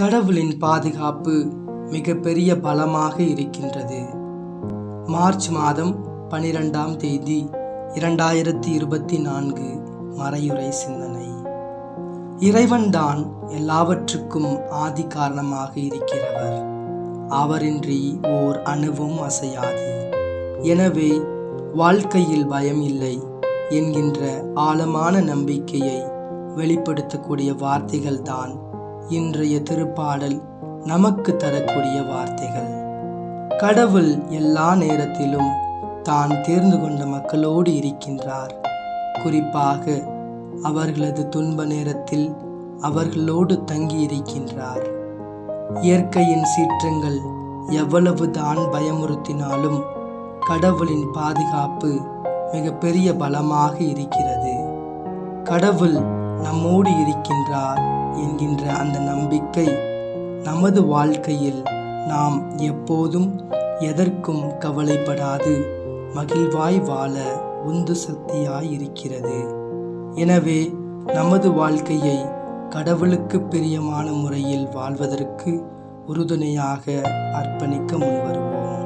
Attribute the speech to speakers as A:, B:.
A: கடவுளின் பாதுகாப்பு மிகப்பெரிய பலமாக இருக்கின்றது. மார்ச் மாதம் பனிரெண்டாம் தேதி இரண்டாயிரத்தி இருபத்தி நான்கு மறையுறை சிந்தனை. இறைவன்தான் எல்லாவற்றுக்கும் ஆதி காரணமாக இருக்கிறவர். அவரின்றி ஓர் அணுவும் அசையாது. எனவே வாழ்க்கையில் பயம் இல்லை என்கின்ற ஆழமான நம்பிக்கையை வெளிப்படுத்தக்கூடிய வார்த்தைகள்தான் இன்றைய திருப்பாடல் நமக்கு தரக்கூடிய வார்த்தைகள். கடவுள் எல்லா நேரத்திலும் தான் தேர்ந்து கொண்ட மக்களோடு இருக்கின்றார். குறிப்பாக அவர்களது துன்ப நேரத்தில் அவர்களோடு தங்கி இருக்கின்றார். இயற்கையின் சீற்றங்கள் எவ்வளவுதான் பயமுறுத்தினாலும் கடவுளின் பாதுகாப்பு மிகப்பெரிய பலமாக இருக்கிறது. கடவுள் நம்மோடு இருக்கின்றார் என்கின்ற அந்த நம்பிக்கை நமது வாழ்க்கையில் நாம் எப்போதும் எதற்கும் கவலைப்படாது மகிழ்வாய் வாழ உந்து சக்தியாய் இருக்கிறது எனவே நமது வாழ்க்கையை கடவுளுக்கு பிரியமான முறையில் வாழ்வதற்கு உறுதுணையாக அர்ப்பணிக்க முன்வருவோம்.